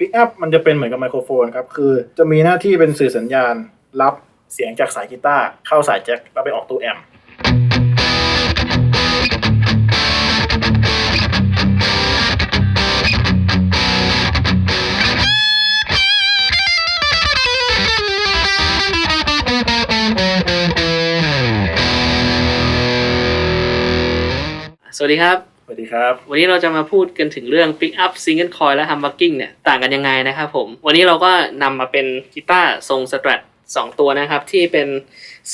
ปิกอัพมันจะเป็นเหมือนกับไมโครโฟนครับ คือจะมีหน้าที่เป็นสื่อสัญญาณ รับเสียงจากสายกีตาร์เข้าสายแจ็คแล้วไปออกตู้แอมป์สวัสดีครับ วัสดีครับ วันนี้เราจะมาพูดกันถึงเรื่อง Pick Up Single Coil และ Humbucking เนี่ยต่างกันยังไงนะครับผม วันนี้เราก็นำมาเป็นกีตาร์ทรง Strat สองตัวนะครับที่เป็น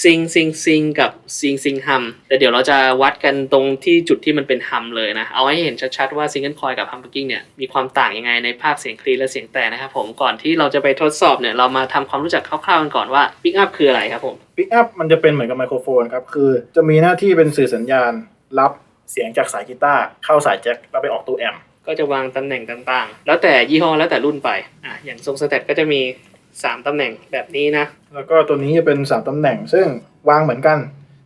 Sing Sing Sing กับ Sing Sing Hum แต่เดี๋ยวเราจะวัดกันตรงที่จุดที่มันเป็น Hum เลยนะ เอาให้เห็นชัดๆว่า Single Coil กับ Humbucking เนี่ยมีความต่างยังไงในภาคเสียงคลีนและเสียงแต่นะครับผมก่อนที่เราจะไปทดสอบเนี่ยเรามาทำความรู้จักคร่าวๆกันก่อนว่า Pick Up คืออะไรครับผมปิกอัพมันจะเป็นเหมือนกับไมโครโฟนครับ คือจะมีหน้าที่เป็นสื่อสัญญาณรับ เสียงจากสายกีตาร์เข้าสายแจ็คแล้วไปออกตู้แอมป์ก็จะวางตำแหน่งต่างๆ แล้วแต่ยี่ห้อแล้วแต่รุ่นไปอะอย่างทรงสเตตก็จะมี 3ตำแหน่งแบบนี้นะ แล้วก็ตัวนี้จะเป็นสามตำแหน่ง ซึ่งวางเหมือนกัน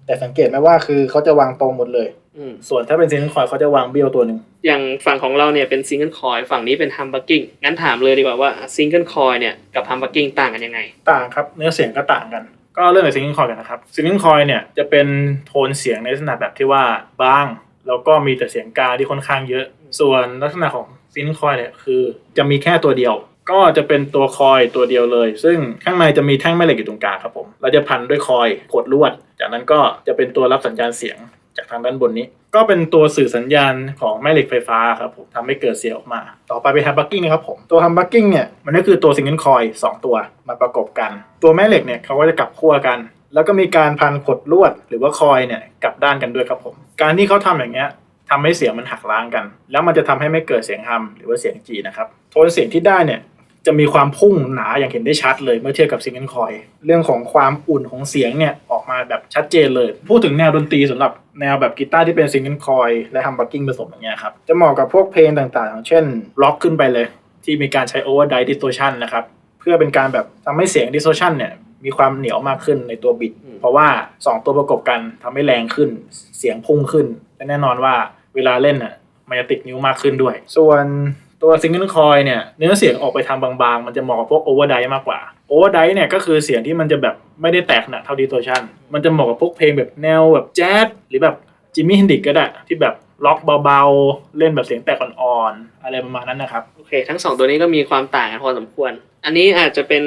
แต่สังเกตไหมว่าคือเขาจะวางตรงหมดเลย อืม ส่วนถ้าเป็นซิงเกิลคอยเขาจะวางเบี้ยวตัวหนึ่งอย่างฝั่งของเราเนี่ยเป็นซิงเกิลคอยฝั่งนี้เป็นฮัมบักกิ้งงั้นถามเลยดีกว่าว่าซิงเกิลคอยเนี่ยกับฮัมบักกิ้งต่างกันยังไง ต่างครับ เนื้อเสียงก็ต่างกัน ก็เริ่มจากซิงเกิลคอยกันนะครับซิงเกิลคอยเนี่ยจะเป็นโทนเสียงในลักษณะแบบที่ว่าบาง แล้วก็มีแต่เสียงกาที่ค่อนข้างเยอะ ส่วนลักษณะของซิงเกิลคอยเนี่ยคือ จะมีแค่ตัวเดียว ก็จะเป็นตัวคอยตัวเดียวเลย ซึ่งข้างในจะมีแท่งแม่เหล็กอยู่ตรงกลางครับผมเราจะพันด้วยคอยกดลวด จากนั้นก็จะเป็นตัวรับสัญญาณเสียงจากทางด้านบนนี้ ก็เป็นตัวสื่อสัญญาณของแม่เหล็กไฟฟ้าครับผมทำให้เกิดเสียงออกมา ต่อไปเป็นฮัมบักกิ้งนะครับผม ตัวฮัมบักกิ้งเนี่ยมันก็คือตัวซิงเกิลคอยสองตัวมาประกบกัน ตัวแม่เหล็กเนี่ยเขาก็จะกลับขั้วกัน แล้วก็มีการพันขดลวดหรือว่าคอยเนี่ยกลับด้านกันด้วยครับผม การที่เขาทำอย่างเงี้ยทำให้เสียงมันหักล้างกัน แล้วมันจะทำให้ไม่เกิดเสียงฮัมหรือว่าเสียงจีนะครับโทนเสียงที่ได้เนี่ยจะมีความพุ่งหนาอย่างเห็นได้ชัดเลยเมื่อเทียบกับซิงเกิลคอย เรื่องของความอุ่นของเสียงเนี่ยออกมาแบบชัดเจนเลย พูดถึงแนวดนตรีสำหรับแนวแบบกีตาร์ที่เป็นซิงเกิลคอยและฮัมบักกิ้งผสมอย่างเงี้ยครับ จะเหมาะกับพวกเพลงต่างๆ เช่นล็อกขึ้นไปเลย ที่มีการใช้ overdrive distortion นะครับ เพื่อเป็นการแบบทำให้เสียง distortion เนี่ย มีความเหนียวมากขึ้นในตัวบิด อืม เพราะว่า 2 ตัวประกบกันทำให้แรงขึ้น เสียงพุ่งขึ้น และแน่นอนว่าเวลาเล่นน่ะมันจะติดนิ้วมากขึ้นด้วย ส่วนตัวซิงเกิลคอยเนี่ยเนื้อเสียงออกไปทางบางๆ มันจะเหมาะกับพวก overdrive มากกว่า overdrive เนี่ยก็คือเสียงที่มันจะแบบไม่ได้แตกหนักเท่า distortion มันจะเหมาะกับพวกเพลงแบบแนวแบบแจ๊สหรือแบบจิมมี่เฮนดิกก็ได้ที่แบบล็อกเบาๆเล่นแบบเสียงแตกอ่อนๆอะไรประมาณนั้นนะครับ โอเค ทั้งสองตัวนี้ก็มีความต่างกันพอสมควร อันนี้อาจจะเป็น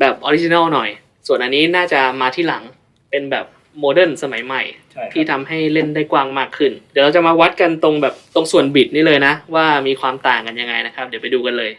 แบบออริจินอลหน่อย ส่วนอันนี้น่าจะมาที่หลังเป็นแบบโมเดิร์นสมัยใหม่ ใช่ครับที่ทำให้เล่นได้กว้างมากขึ้น เดี๋ยวเราจะมาวัดกันตรงแบบตรงส่วนบิดนี่เลยนะ ว่ามีความต่างกันยังไงนะครับ เดี๋ยวไปดูกันเลย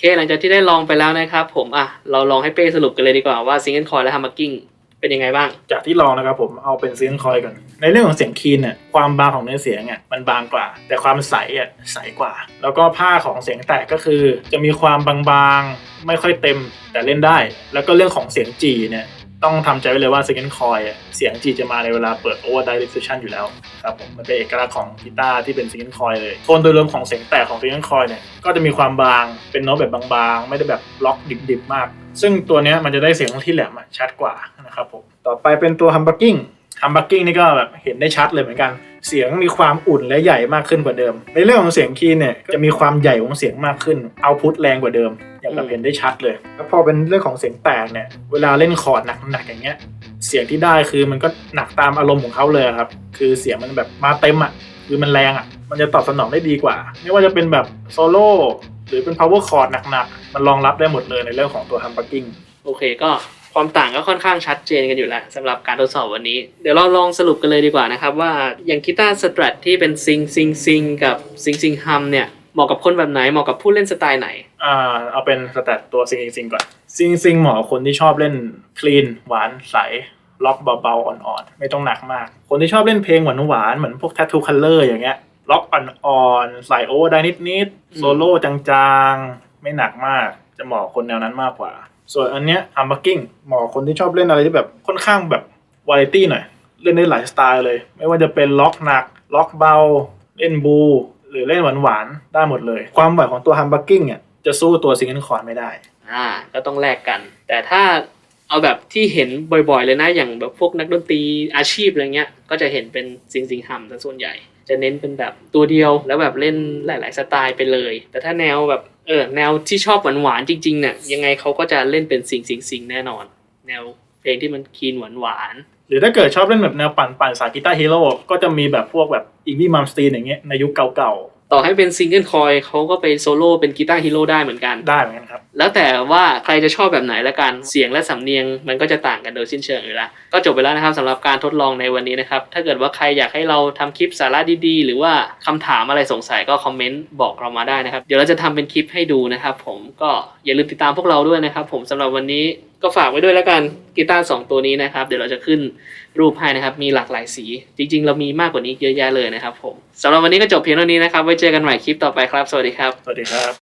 เคหลังจากที่ได้ลองไปแล้วนะครับผมอะเราลองให้เป้สรุปกันเลยดีกว่าว่าซิงเกิลคอยและฮัมมักกิ้งเป็นยังไงบ้าง จากที่ลองนะครับผมเอาเป็นซิงเกิลคอยก่อน ในเรื่องของเสียงคีนเนี่ยความบางของเนื้อเสียงอะมันบางกว่า แต่ความใสอะใสกว่า แล้วก็ผ้าของเสียงแตกก็คือ จะมีความบางๆไม่ค่อยเต็มแต่เล่นได้ แล้วก็เรื่องของเสียงจีเนี่ย ต้องทำใจไว้เลยว่า second coil อะเสียงจีจะมาในเวลาเปิด overdrive distortion อยู่แล้วครับผมมันเป็นเอกลักษณ์ของกีตาร์ที่เป็น second coil เลยโทนโดยรวมของเสียงแตกของ second coil เนี่ยก็จะมีความบางเป็นโน้ตแบบบางๆ ไม่ได้แบบล็อกดิบๆมาก ซึ่งตัวนี้มันจะได้เสียงที่แหลมชัดกว่านะครับผมต่อไปเป็นตัว humbucking humbucking นี่ก็แบบเห็นได้ชัดเลยเหมือนกัน เสียงมีความอุ่นและใหญ่มากขึ้นกว่าเดิม ในเรื่องของเสียงคีย์เนี่ยจะมีความใหญ่ของเสียงมากขึ้นเอาพุทแรงกว่าเดิม อย่างแบบเห็นได้ชัดเลย แล้วพอเป็นเรื่องของเสียงแตกเนี่ยเวลาเล่นคอร์ดหนักๆอย่างเงี้ยเสียงที่ได้คือมันก็หนักตามอารมณ์ของเขาเลยครับ คือเสียงมันแบบมาเต็มอะคือมันแรงอะ มันจะตอบสนองได้ดีกว่า ไม่ว่าจะเป็นแบบโซโล่หรือเป็น power chord หนักๆมันรองรับได้หมดเลยในเรื่องของตัว humbucking โอเคก็ ความต่างก็ค่อนข้างชัดเจนกันอยู่แล้วสำหรับการทดสอบวันนี้ เดี๋ยวเราลองสรุปกันเลยดีกว่านะครับ ว่าอย่างกีตาร์สตรัทที่เป็นซิงซิงซิงกับซิงซิงฮัมเนี่ยเหมาะกับคนแบบไหนเหมาะกับผู้เล่นสไตล์ไหน อ่าเอาเป็นสแตทตัวซิงซิงก่อนซิงซิงเหมาะกับคนที่ชอบเล่นคลีนหวานใสล็อกเบาๆอ่อนๆไม่ต้องหนักมาก คนที่ชอบเล่นเพลงหวานๆเหมือนพวก Tattoo Color อย่างเงี้ยล็อกอ่อนๆใส่โอเวอร์ได้นิดๆโซโล่จางๆ ไม่หนักมากจะเหมาะคนแนวนั้นมากกว่า ส่วนอันเนี้ยฮัมบักกิ้งเหมาะคนที่ชอบเล่นอะไรที่แบบค่อนข้างแบบวาไรตี้หน่อย เล่นได้หลายสไตล์เลย ไม่ว่าจะเป็นล็อกหนัก ล็อกเบา เล่นบู หรือเล่นหวานๆ ได้หมดเลย ความไหวของตัวฮัมบักกิ้งเนี่ยจะสู้ตัวซิงเกิลคอร์ดไม่ได้ อ่า ก็ต้องแลกกัน แต่ถ้าเอาแบบที่เห็นบ่อยๆเลยนะ อย่างแบบพวกนักดนตรีอาชีพอะไรเงี้ย ก็จะเห็นเป็นซิงซิงฮัมซะส่วนใหญ่ จะเน้นเป็นแบบตัวเดียวแล้วแบบเล่นหลาย ๆ สไตล์ไปเลย แต่ถ้าแนวแบบ เออแนวที่ชอบหวานๆจริงๆเนี่ยยังไงเขาก็จะเล่นเป็นสิงสิงสิงแน่นอน แนวเพลงที่มันคีนหวานๆหรือถ้าเกิดชอบเล่นแบบแนวปั่นปั่นสายกีตาร์ฮีโร่ก็จะมีแบบพวกแบบอีวี่มัมสตีนอย่างเงี้ยในยุคเก่าต่อให้เป็นซิงเกิลคอยเขาก็ไปโซโล่เป็นกีตาร์ฮีโร่ได้เหมือนกันๆได้เหมือนกันครับ แล้วแต่ว่าใครจะชอบแบบไหนละกัน เสียงและสำเนียงมันก็จะต่างกันโดยสิ้นเชิงอยู่แล้วก็จบไปแล้วนะครับสำหรับการทดลองในวันนี้นะครับ ถ้าเกิดว่าใครอยากให้เราทำคลิปสาระดีๆ หรือว่าคำถามอะไรสงสัยก็คอมเมนต์บอกเรามาได้นะครับ เดี๋ยวเราจะทำเป็นคลิปให้ดูนะครับ ผมก็อย่าลืมติดตามพวกเราด้วยนะครับ ผมสำหรับวันนี้ก็ฝากไว้ด้วยแล้วกันกีตาร์สองตัวนี้นะครับ เดี๋ยวเราจะขึ้นรูปให้นะครับ มีหลากหลายสี จริง ๆ เรามีมากกว่านี้เยอะแยะเลยนะครับผมสำหรับวันนี้ก็จบเพียงเท่านี้นะครับ ไว้เจอกันใหม่คลิปต่อไปครับ สวัสดีครับ สวัสดีครับ